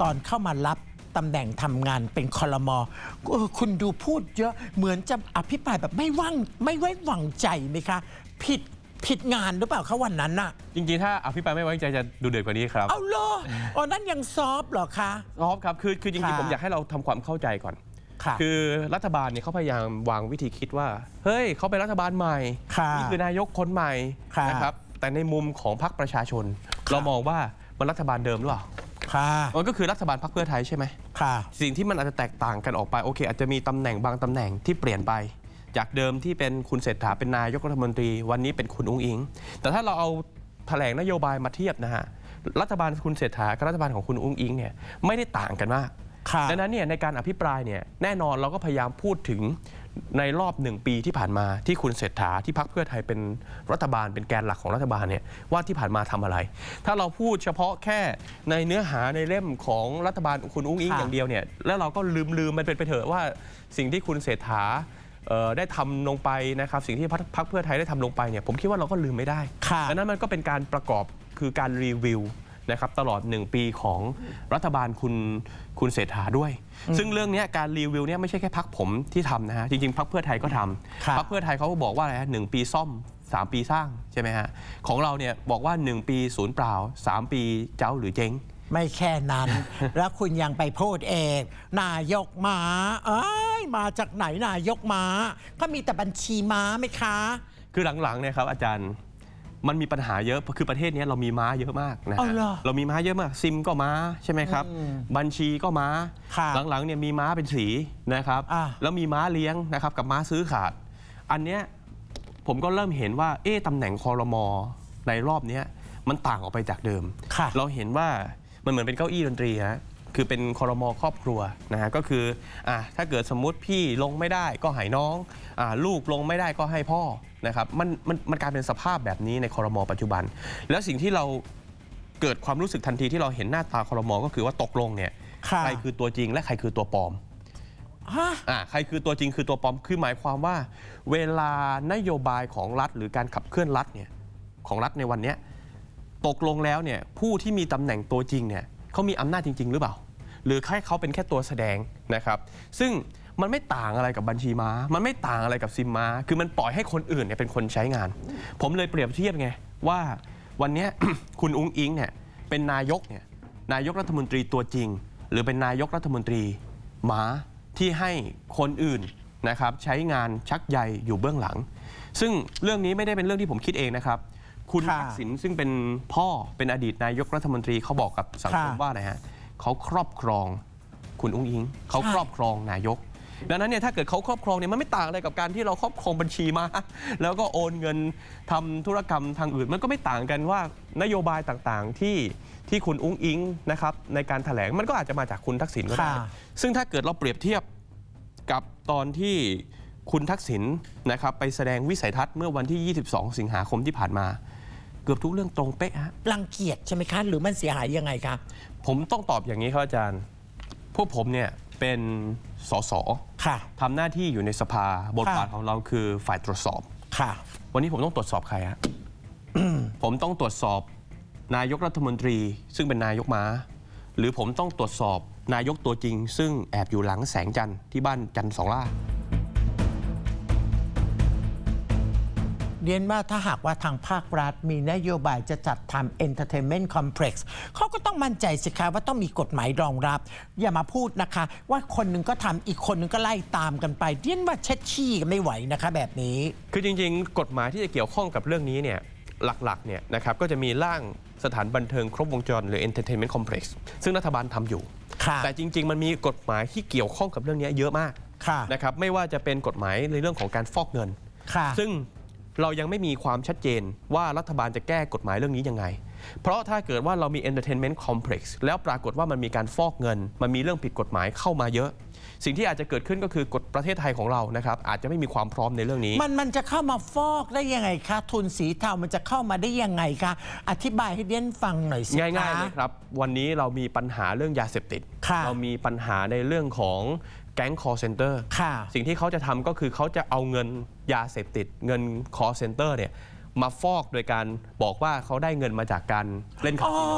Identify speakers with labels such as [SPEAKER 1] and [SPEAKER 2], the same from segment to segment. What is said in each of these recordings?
[SPEAKER 1] ตอนเข้ามารับตำแหน่งทำงานเป็นคอรมอเออคุณดูพูดเยอะเหมือนจะอภิปรายแบบไม่ว่างไม่ไว้วางใจไหมคะ ผิดผิดงานหรือเปล่าคะวันนั้นน่ะ
[SPEAKER 2] จริงๆ ถ้าอภิปรายไม่ไว้วางใจจะดูเดือดกว่านี้ครับ
[SPEAKER 1] เอาเหรออ๋อนั่นยังซอฟต์เหรอคะ
[SPEAKER 2] ซอฟครับคือคือจริง
[SPEAKER 1] ค่ะ
[SPEAKER 2] ๆผมอยากให้เราทำความเข้าใจก่อน
[SPEAKER 1] ค่ะ
[SPEAKER 2] คือรัฐบาลเนี่ยเขาพยายามวางวิธีคิดว่า เฮ้ยเขาเป็นรัฐบาลใหม่
[SPEAKER 1] ค่ะ
[SPEAKER 2] นี่คือนายกคนใหม่
[SPEAKER 1] ค่ะ
[SPEAKER 2] นะครับ แต่ในมุมของพรรคประชาชน เรามองว่ามันรัฐบาลเดิมหรือเปล่า
[SPEAKER 1] ค่ะ
[SPEAKER 2] มันก็คือรัฐบาลพรรคเพื่อไทยใช่ไหม
[SPEAKER 1] ค่ะ
[SPEAKER 2] สิ่งที่มันอาจจะแตกต่างกันออกไปโอเค อาจจะมีตำแหน่งบางตำแหน่งที่เปลี่ยนไป จากเดิมที่เป็นคุณเศรษฐาเป็นนายกรัฐมนตรี วันนี้เป็นคุณอุ้งอิง แต่ถ้าเราเอาแถลงนโยบายมาเทียบนะฮะรัฐบาลคุณเศรษฐากับรัฐบาลของคุณอุ้งอิงเนี่ยไม่ได้ต่างกันมาก
[SPEAKER 1] ค่ะ
[SPEAKER 2] ดังนั้นเนี่ยในการอภิปรายเนี่ยแน่นอนเราก็พยายามพูดถึงในรอบหนึ่งปีที่ผ่านมาที่คุณเศรษฐาที่พักเพื่อไทยเป็นรัฐบาลเป็นแกนหลักของรัฐบาลเนี่ยว่าที่ผ่านมาทำอะไร ถ้าเราพูดเฉพาะแค่ในเนื้อหาในเล่มของรัฐบาลคุณอุ้งอิง
[SPEAKER 1] ค่ะ
[SPEAKER 2] อย่างเดียวเนี่ยแล้วเราก็ลืมลืมมันเป็นไปเถอะว่าสิ่งที่คุณเศรษฐาเอ่อได้ทำลงไปนะครับสิ่งที่พรรคพรรคเพื่อไทยได้ทำลงไปเนี่ยผมคิดว่าเราก็ลืมไม่ได้
[SPEAKER 1] ค่ะ
[SPEAKER 2] ดังนั้นมันก็เป็นการประกอบคือการรีวิว นะครับตลอด 1 ปีของรัฐบาลคุณคุณเศรษฐาด้วย ซึ่งเรื่องเนี้ยการรีวิวเนี่ยไม่ใช่แค่พักผมที่ทำนะฮะจริงๆพักเพื่อไทยก็ท
[SPEAKER 1] ครับำ
[SPEAKER 2] พักเพื่อไทยเขาก็บอกว่าอะไรฮะหนึ่งปีซ่อม 3 ปีสร้างใช่ไหมฮะของเราเนี่ยบอกว่า 1 ปีศูนย์เปล่า 3 ปีเจ้าหรือเจ๊ง
[SPEAKER 1] ไม่แค่นั้น แล้วคุณยังไปพูดเองนายกม้าเอ้ยมาจากไหนนายกม้า ก็มีแต่บัญชีม้าไหมคะ
[SPEAKER 2] คือหลังๆเนี่ยครับอาจารย์ มันมีปัญหาเยอะคือประเทศเนี้ยเรามีม้าเยอะมากนะ
[SPEAKER 1] เอา
[SPEAKER 2] ฮะ
[SPEAKER 1] เหรอ
[SPEAKER 2] เรามีม้าเยอะมากซิมก็ม้าใช่ไหมครับบัญชีก็ม้า
[SPEAKER 1] ค่ะ
[SPEAKER 2] หลังๆเนี่ยมีม้าเป็นสีนะครับ
[SPEAKER 1] อะ
[SPEAKER 2] แล้วมีม้าเลี้ยงนะครับกับม้าซื้อขาด อันเนี้ยผมก็เริ่มเห็นว่าเอ๊ะตำแหน่งคอรมอในรอบเนี้ยมันต่างออกไปจากเดิม
[SPEAKER 1] ค่ะ
[SPEAKER 2] เราเห็นว่ามันเหมือนเป็นเก้าอี้ดนตรีฮะ คือเป็นคอรมอครอบครัวนะฮะก็คืออะถ้าเกิดสมมุติพี่ลงไม่ได้ก็ให้น้องอ่าลูกลงไม่ได้ก็ให้พ่อนะครับมันมันมันกลายเป็นสภาพแบบนี้ในคอรมอปัจจุบัน แล้วสิ่งที่เราเกิดความรู้สึกทันทีที่เราเห็นหน้าตาคอรมอก็คือว่าตกลงเนี่ย
[SPEAKER 1] ค่ะ
[SPEAKER 2] ใครคือตัวจริงและใครคือตัวปลอม
[SPEAKER 1] ฮะ
[SPEAKER 2] อ่าใครคือตัวจริงคือตัวปลอมคือหมายความว่า เวลานโยบายของรัฐหรือการขับเคลื่อนรัฐเนี่ยของรัฐในวันเนี้ยตกลงแล้วเนี่ยผู้ที่มีตำแหน่งตัวจริงเนี่ยเขามีอำนาจจริง ๆ หรือเปล่า หรือแค่เขาเป็นแค่ตัวแสดงนะครับซึ่งมันไม่ต่างอะไรกับบัญชีม้า มันไม่ต่างอะไรกับซิมม้า คือมันปล่อยให้คนอื่นเนี่ยเป็นคนใช้งาน ผมเลยเปรียบเทียบไงว่าวันเนี้ยคุณอุ้งอิงเนี่ยเป็นนายกเนี่ยนายกรัฐมนตรีตัวจริง หรือเป็นนายกรัฐมนตรีม้าที่ให้คนอื่นนะครับใช้งานชักใยอยู่เบื้องหลัง ซึ่งเรื่องนี้ไม่ได้เป็นเรื่องที่ผมคิดเองนะครับ คุณ
[SPEAKER 1] ค่ะ
[SPEAKER 2] ทักษิณซึ่งเป็นพ่อเป็นอดีตนายกรัฐมนตรีเขาบอกกับสังคม
[SPEAKER 1] ค่ะ
[SPEAKER 2] ว่าอะไรฮะ เขาครอบครองคุณอุ้งอิง เขาครอบครองนายก ดังนั้นเนี่ยถ้าเกิดเขาครอบครองเนี่ยมันไม่ต่างอะไรกับการที่เราครอบครองบัญชีมา แล้วก็โอนเงินทำธุรกรรมทางอื่น มันก็ไม่ต่างกันว่านโยบายต่างๆที่ที่คุณอุ้งอิงนะครับในการแถลงมันก็อาจจะมาจากคุณทักษิณก็ได้
[SPEAKER 1] ค่ะ
[SPEAKER 2] ซึ่งถ้าเกิดเราเปรียบเทียบกับตอนที่คุณทักษิณนะครับไปแสดงวิสัยทัศน์เมื่อวันที่ 22 สิงหาคมที่ผ่านมาเกือบทุกเรื่องตรงเป๊ะฮะ
[SPEAKER 1] รังเกียจใช่ไหมคะ หรือมันเสียหายยังไงคะ
[SPEAKER 2] ผมต้องตอบอย่างนี้ครับอาจารย์ พวกผมเนี่ยเป็นสส
[SPEAKER 1] ค่ะ
[SPEAKER 2] ทำหน้าที่อยู่ในสภาบท
[SPEAKER 1] ค่ะ
[SPEAKER 2] บาทของเราคือฝ่ายตรวจสอบ
[SPEAKER 1] ค่ะ
[SPEAKER 2] วันนี้ผมต้องตรวจสอบใครฮะผมต้องตรวจสอบนายกรัฐมนตรี ซึ่งเป็นนายกม้า หรือผมต้องตรวจสอบนายกตัวจริง ซึ่งแอบอยู่หลังแสงจันทร์ที่บ้านจันทร์สองล่า
[SPEAKER 1] เรียนว่าถ้าหากว่าทางภาครัฐมีนโยบายจะจัดทำ Entertainment Complex เขาก็ต้องมั่นใจสิคะว่าต้องมีกฎหมายรองรับ อย่ามาพูดนะคะ ว่าคนหนึ่งก็ทำอีกคนหนึ่งก็ไล่ตามกันไปเรียนว่าเช็ดขี้กันไม่ไหวนะคะแบบนี้
[SPEAKER 2] คือจริงๆ กฎหมายที่จะเกี่ยวข้องกับเรื่องนี้เนี่ยหลักๆเนี่ยนะครับก็จะมีร่างสถานบันเทิงครบวงจรหรือ Entertainment Complex ซึ่งรัฐบาลทำอยู่
[SPEAKER 1] ค่ะ
[SPEAKER 2] แต่จริง ๆ มันมีกฎหมายที่เกี่ยวข้องกับเรื่องนี้เยอะมาก
[SPEAKER 1] ค่ะ
[SPEAKER 2] นะครับไม่ว่าจะเป็นกฎหมายในเรื่องของการฟอกเงิน
[SPEAKER 1] ค่ะ
[SPEAKER 2] ซึ่ง เรายังไม่มีความชัดเจนว่ารัฐบาลจะแก้กฎหมายเรื่องนี้ยังไง เพราะถ้าเกิดว่าเรามี entertainment complex แล้วปรากฏว่ามันมีการฟอกเงิน มันมีเรื่องผิดกฎหมายเข้ามาเยอะ สิ่งที่อาจจะเกิดขึ้นก็คือกฎประเทศไทยของเรานะครับอาจจะไม่มีความพร้อมในเรื่องนี้
[SPEAKER 1] มันมันจะเข้ามาฟอกได้ยังไงคะทุนสีเทามันจะเข้ามาได้ยังไงคะอธิบายให้เดียนฟังหน่อยสิคะ
[SPEAKER 2] ง่ายๆเลยครับ วันนี้เรามีปัญหาเรื่องยาเสพติด
[SPEAKER 1] ค่ะ
[SPEAKER 2] เรามีปัญหาในเรื่องของ แก๊ง call center
[SPEAKER 1] ค่ะ
[SPEAKER 2] สิ่งที่เขาจะทำก็คือเขาจะเอาเงินยาเสพติด เงิน call center เนี่ยมาฟอกโดยการบอกว่าเขาได้เงินมาจากการเล่นคา
[SPEAKER 1] อ๋อ
[SPEAKER 2] สิโน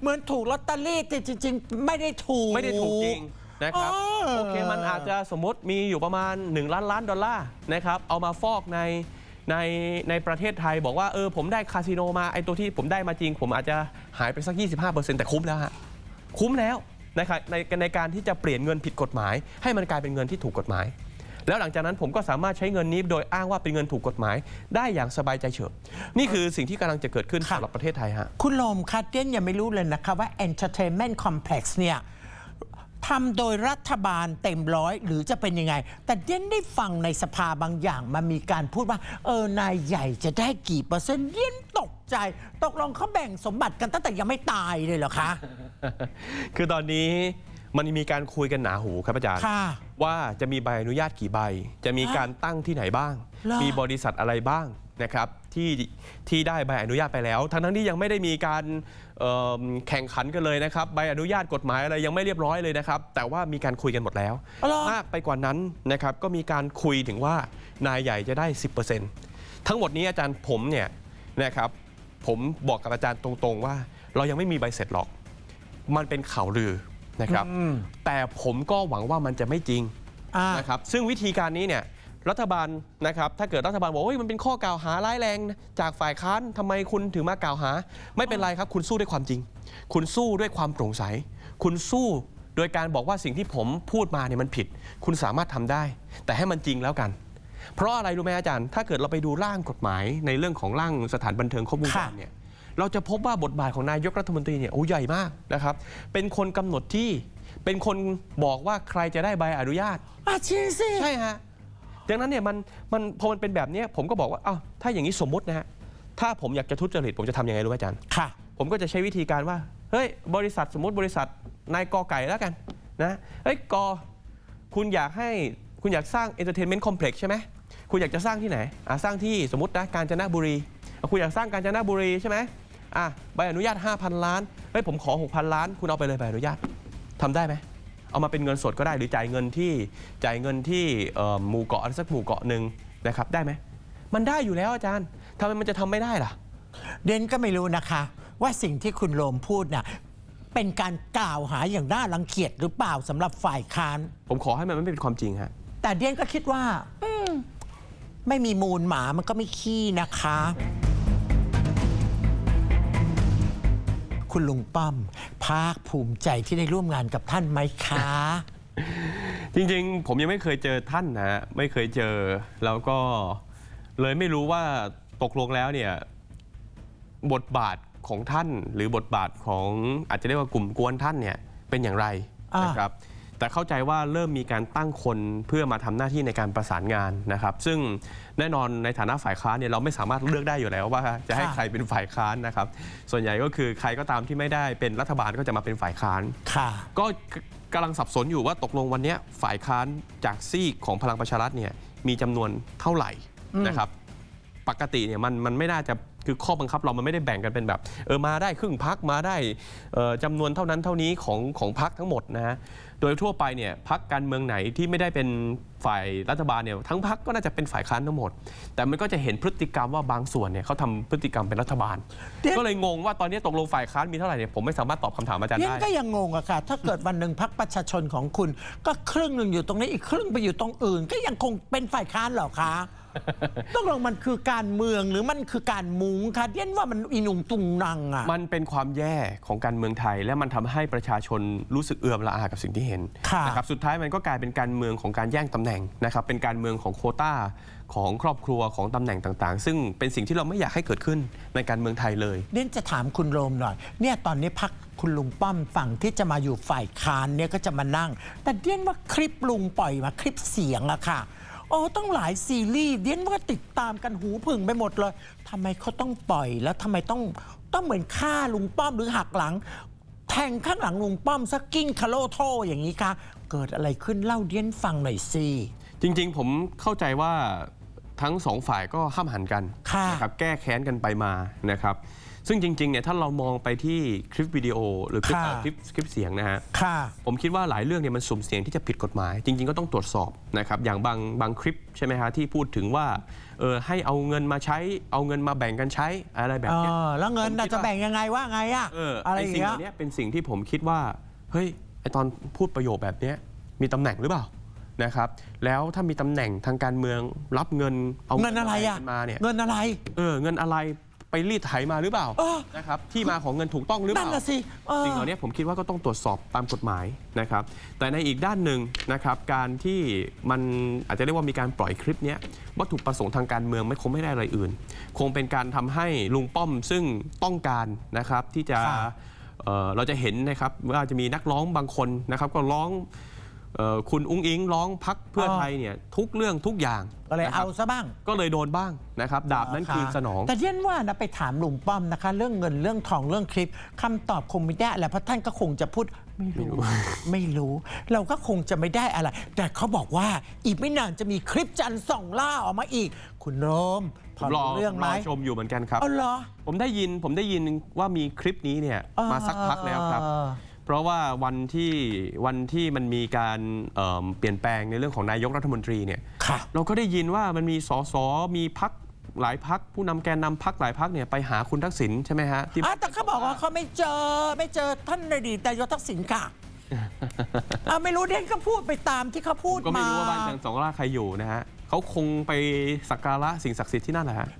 [SPEAKER 1] เหมือนถูกลอตเตอรี่แต่จริง ๆ ไม่ได้ถูก
[SPEAKER 2] ไม่ได้ถูกจริงนะครับ
[SPEAKER 1] อ๋อ
[SPEAKER 2] โอเคมันอาจจะสมมติมีอยู่ประมาณ 1 ล้านล้านดอลลาร์นะครับเอามาฟอกในในในประเทศไทยบอกว่าเออผมได้คาสิโนมาไอตัวที่ผมได้มาจริง ผมอาจจะหายไปสัก 25%แต่คุ้มแล้วฮะคุ้มแล้ว นะครับในในการที่จะเปลี่ยนเงินผิดกฎหมาย ให้มันกลายเป็นเงินที่ถูกกฎหมาย แล้วหลังจากนั้นผมก็สามารถใช้เงินนี้โดยอ้างว่าเป็นเงินถูกกฎหมาย ได้อย่างสบายใจเฉิบนี่คือสิ่งที่กำลังจะเกิดขึ้น
[SPEAKER 1] ค่ะ
[SPEAKER 2] สำหรับประเทศไทยฮะ
[SPEAKER 1] คุณโลมคะเดียนยังไม่รู้เลยนะคะว่า Entertainment Complex เนี่ยทำโดยรัฐบาลเต็มร้อยหรือจะเป็นยังไง แต่เดียนได้ฟังในสภาบางอย่างมันมีการพูดว่า เออนายใหญ่จะได้กี่เปอร์เซ็นต์เดียนตก ใจ ตกลงเขาแบ่งสมบัติกันตั้งแต่ยังไม่ตายเลยเหรอคะ
[SPEAKER 2] คือตอนนี้มันมีการคุยกันหนาหูครับอาจารย์
[SPEAKER 1] ค่ะ
[SPEAKER 2] ว่าจะมีใบอนุญาตกี่ใบ จะมีการตั้งที่ไหนบ้าง
[SPEAKER 1] เหรอ
[SPEAKER 2] มีบริษัทอะไรบ้างนะครับที่ที่ได้ใบอนุญาตไปแล้ว ทั้งทั้งที่ยังไม่ได้มีการเอิ่มแข่งขันกันเลยนะครับใบอนุญาตกฎหมายอะไรยังไม่เรียบร้อยเลยนะครับ แต่ว่ามีการคุยกันหมดแล้ว
[SPEAKER 1] อ๋อเหรอ
[SPEAKER 2] มากไปกว่านั้นนะครับก็มีการคุยถึงว่านายใหญ่จะได้ 10%ทั้งหมดนี้อาจารย์ผมเนี่ยนะครับ ผมบอกกับอาจารย์ตรงๆว่า เรายังไม่มีใบเสร็จหรอก มันเป็นข่าวลือนะครับ
[SPEAKER 1] อืม
[SPEAKER 2] แต่ผมก็หวังว่ามันจะไม่จริง
[SPEAKER 1] อ่า
[SPEAKER 2] นะครับซึ่งวิธีการนี้เนี่ยรัฐบาลนะครับถ้าเกิดรัฐบาลบอกว่าเฮ้ยมันเป็นข้อกล่าวหาร้ายแรงนะจากฝ่ายค้านทำไมคุณถึงมากล่าวหา ไม่เป็นไรครับ คุณสู้ด้วยความจริง คุณสู้ด้วยความโปร่งใส คุณสู้โดยการบอกว่าสิ่งที่ผมพูดมาเนี่ยมันผิด คุณสามารถทำได้ แต่ให้มันจริงแล้วกัน เพราะอะไรรู้ไหมอาจารย์ ถ้าเกิดเราไปดูร่างกฎหมายในเรื่องของร่างสถานบันเทิงครบวงจร
[SPEAKER 1] ค่ะ
[SPEAKER 2] เนี่ยเราจะพบว่าบทบาทของนายกรัฐมนตรีเนี่ยโอ้ใหญ่มากนะครับ เป็นคนกำหนดที่เป็นคนบอกว่าใครจะได้ใบอนุญาต
[SPEAKER 1] อาชีสิ
[SPEAKER 2] ใช่ฮะดังนั้นเนี่ยมันมันพอมันเป็นแบบเนี้ยผมก็บอกว่าอ้าวถ้าอย่างนี้สมมตินะฮะถ้าผมอยากจะทุจริตผมจะทำยังไงรู้ไหมอาจารย์
[SPEAKER 1] ค่ะ
[SPEAKER 2] ผมก็จะใช้วิธีการว่าเฮ้ยบริษัทสมมติบริษัทนายกอไก่แล้วกันนะเฮ้ยกอคุณอยากให้ คุณอยากสร้าง entertainment complex ใช่ไหมคุณอยากจะสร้างที่ไหนอะสร้างที่สมมตินะกาญจนบุรีอะคุณอยากสร้างกาญจนบุรีใช่ไหมอะใบอนุญาต 5,000 ล้านเฮ้ยผมขอ 6,000 ล้าน คุณเอาไปเลยใบอนุญาตทำได้ไหมเอามาเป็นเงินสดก็ได้หรือจ่ายเงินที่จ่ายเงินที่เอ่อหมู่เกาะสักหมู่เกาะหนึ่งนะครับได้ไหมมันได้อยู่แล้วอาจารย์ทำไมมันจะทำไม่ได้ล่ะ
[SPEAKER 1] เดนก็ไม่รู้นะคะ ว่าสิ่งที่คุณโลมพูดน่ะเป็นการกล่าวหาอย่างน่ารังเกียจหรือเปล่าสำหรับฝ่ายค้าน
[SPEAKER 2] ผมขอให้มันไม่เป็นความจริงฮะ
[SPEAKER 1] แต่เดียนก็คิดว่าไม่มีมูลหมามันก็ไม่ขี้นะคะ คุณลุงป้อม ภาคภูมิใจที่ได้ร่วมงานกับท่านไหมคะ
[SPEAKER 2] จริงๆ ผมยังไม่เคยเจอท่านนะฮะไม่เคยเจอ แล้วก็เลยไม่รู้ว่าตกลงแล้วเนี่ยบทบาทของท่านหรือบทบาทของอาจจะเรียกว่ากลุ่มกวนท่านเนี่ยเป็นอย่างไรนะครับ แต่เข้าใจว่าเริ่มมีการตั้งคนเพื่อมาทำหน้าที่ในการประสานงานนะครับ ซึ่งแน่นอนในฐานะฝ่ายค้านเนี่ยเราไม่สามารถเลือกได้อยู่แล้วว่าจะให้ใครเป็นฝ่ายค้านนะครับ ส่วนใหญ่ก็คือใครก็ตามที่ไม่ได้เป็นรัฐบาลก็จะมาเป็นฝ่ายค้าน
[SPEAKER 1] ค่ะ
[SPEAKER 2] ก็กำลังสับสนอยู่ว่าตกลงวันเนี้ยฝ่ายค้านจากซีกของพลังประชารัฐเนี่ยมีจำนวนเท่าไหร่นะครับ ปกติเนี่ยมันมันไม่น่าจะคือข้อบังคับเรามันไม่ได้แบ่งกันเป็นแบบเออมาได้ครึ่งพักมาได้เอ่อจำนวนเท่านั้นเท่านี้ของของพักทั้งหมดนะฮะ โดยทั่วไปเนี่ยพักการเมืองไหนที่ไม่ได้เป็นฝ่ายรัฐบาลเนี่ยทั้งพักก็น่าจะเป็นฝ่ายค้านทั้งหมด แต่มันก็จะเห็นพฤติกรรมว่าบางส่วนเนี่ยเขาทำพฤติกรรมเป็นรัฐบาล
[SPEAKER 1] เดี๋ยว
[SPEAKER 2] ก็เลยงงว่าตอนนี้ตกลงฝ่ายค้านมีเท่าไหร่เนี่ยผมไม่สามารถตอบคำถามอาจารย์
[SPEAKER 1] เดียน
[SPEAKER 2] ได้
[SPEAKER 1] ก็ยังงงอะค่ะ ถ้าเกิดวันหนึ่งพักประชาชนของคุณ ก็ครึ่งหนึ่งอยู่ตรงนี้อีกครึ่งไปอยู่ตรงอื่น ก็ยังคงเป็นฝ่ายค้านเหรอคะ ต้องลงมันคือการเมืองหรือมันคือการมุงคะเดียนว่ามันอีหนุ่งตุงนังอะ
[SPEAKER 2] มันเป็นความแย่ของการเมืองไทย และมันทำให้ประชาชนรู้สึกเอื่อมละอากับสิ่งที่เห็น
[SPEAKER 1] ค่ะ
[SPEAKER 2] นะครับสุดท้ายมันก็กลายเป็นการเมืองของการแย่งตำแหน่งนะครับเป็นการเมืองของโควต้าของครอบครัวของตำแหน่งต่างๆ ซึ่งเป็นสิ่งที่เราไม่อยากให้เกิดขึ้นในการเมืองไทยเลย
[SPEAKER 1] เดียนจะถามคุณโรมหน่อยเนี่ยตอนนี้พักคุณลุงป้อมฝั่งที่จะมาอยู่ฝ่ายค้านเนี่ยก็จะมานั่ง แต่เดียนว่าคลิปลุงปล่อยมาคลิปเสียงอะค่ะ โอ้ต้องหลายซีรีส์เดียนว่าติดตามกันหูผึ่งไปหมดเลยทำไมเขาต้องปล่อยแล้วทำไมต้องต้องเหมือนฆ่าลุงป้อมหรือหักหลัง แทงข้างหลังลุงป้อมสักกิ้งคาโลโทอย่างนี้ค่ะเกิดอะไรขึ้นเล่าเดียนฟังหน่อยสิ
[SPEAKER 2] จริง ๆ ผมเข้าใจว่าทั้งสองฝ่ายก็ห้ามหันกัน
[SPEAKER 1] ค่ะ
[SPEAKER 2] นะครับแก้แค้นกันไปมานะครับ ซึ่งจริงๆเนี่ยถ้าเรามองไปที่คลิปวิดีโอหรือคลิป
[SPEAKER 1] ค่ะ
[SPEAKER 2] เอ่อคลิปคลิปเสียงนะฮะ
[SPEAKER 1] ค่ะ
[SPEAKER 2] ผมคิดว่าหลายเรื่องเนี่ยมันสุ่มเสี่ยงที่จะผิดกฎหมาย จริง ๆ ก็ต้องตรวจสอบนะครับอย่างบางบางคลิปใช่ไหมฮะที่พูดถึงว่าเออให้เอาเงินมาใช้เอาเงินมาแบ่งกันใช้อะไรแบบ
[SPEAKER 1] เอ
[SPEAKER 2] เนี้ย
[SPEAKER 1] อ แล้วเงิน
[SPEAKER 2] ผม
[SPEAKER 1] น่ะ
[SPEAKER 2] คิด
[SPEAKER 1] จะ
[SPEAKER 2] ว่า
[SPEAKER 1] แบ่งยังไงว่าไงอะ
[SPEAKER 2] เออ
[SPEAKER 1] อะไร
[SPEAKER 2] ไอ
[SPEAKER 1] อย่าง
[SPEAKER 2] สิ่ง
[SPEAKER 1] เงี้
[SPEAKER 2] เห
[SPEAKER 1] ย
[SPEAKER 2] ล่านี้เป็นสิ่งที่ผมคิดว่า เฮ้ยไอตอนพูดประโยคแบบเนี้ยมีตำแหน่งหรือเปล่านะครับ แล้วถ้ามีตำแหน่งทางการเมืองรับเงินเอา
[SPEAKER 1] เงินอะไรอะ
[SPEAKER 2] กันมาเนี่ย
[SPEAKER 1] เงินอะไร
[SPEAKER 2] เออเงินอะไร ไปรีดไถมาหรือเปล่า
[SPEAKER 1] เออ
[SPEAKER 2] นะครับที่มาของเงินถูกต้องหรือเป
[SPEAKER 1] นั่น
[SPEAKER 2] ล่า
[SPEAKER 1] น่ะสิเออ
[SPEAKER 2] สิ่งเหล่านี้ผมคิดว่าก็ต้องตรวจสอบตามกฎหมายนะครับ แต่ในอีกด้านหนึ่งนะครับ การที่มันอาจจะเรียกว่ามีการปล่อยคลิปเนี้ยวัตถุประสงค์ทางการเมืองไม่คงไม่ได้อะไรอื่น คงเป็นการทำให้ลุงป้อมซึ่งต้องการนะครับที่จะ
[SPEAKER 1] ค่ะ
[SPEAKER 2] เอ่อเราจะเห็นนะครับว่าจะมีนักร้องบางคนนะครับ ก็ร้อง เอ่อคุณอุ้งอิงร้องพักเพื่อไทยเนี่ยทุกเรื่องทุกอย่าง
[SPEAKER 1] ก็เลย
[SPEAKER 2] นะครั
[SPEAKER 1] เอา
[SPEAKER 2] บ
[SPEAKER 1] ซะบ้าง
[SPEAKER 2] ก็เลยโดนบ้างนะครับดาบนั้นคืนสนอง
[SPEAKER 1] แต่เย็นว่านะไปถามลุงป้อมนะคะ เรื่องเงินเรื่องทองเรื่องคลิปคำตอบคงไม่ได้อะไรเพราะท่านก็คงจะพูดไม่รู้ ไม่รู้ เราก็คงจะไม่ได้อะไร แต่เขาบอกว่าอีกไม่นานจะมีคลิปจันทร์ส่องล่าออกมาอีก คุณโรมพอ
[SPEAKER 2] รอ
[SPEAKER 1] รู้เรื่องไหม
[SPEAKER 2] รอชมอยู่เหมือนกันครับ
[SPEAKER 1] เอาเหรอ
[SPEAKER 2] ผมได้ยินผมได้ยินว่ามีคลิปนี้เนี่ยมาสักพักแล้วครับ
[SPEAKER 1] เออ
[SPEAKER 2] เพ ราะว่าวันที่วันที่มันมีการเอิ่มเปลี่ยนแปลงในเรื่องของนายกรัฐมนตรีเนี่ย
[SPEAKER 1] ค่ะ
[SPEAKER 2] เราก็ได้ยินว่ามันมีสสมีพักหลายพักผู้นำแกนนำพักหลายพักเนี่ยไปหาคุณทักษิณใช่ไหมฮะที่
[SPEAKER 1] อะแต่เขาบอกว่าเขาไม่เจอไม่เจอท่านอดีตนายกทักษิณค่ะอะไม่รู้เด่นก็พูดไปตามที่เขาพูด
[SPEAKER 2] ก็ไม่
[SPEAKER 1] มา
[SPEAKER 2] รู้ว่าบ้านจังสองล่าใครอยู่นะฮะเขาคงไปสักการะสิ่งศักดิ์สิทธิ์ที่นั่นแหละฮะ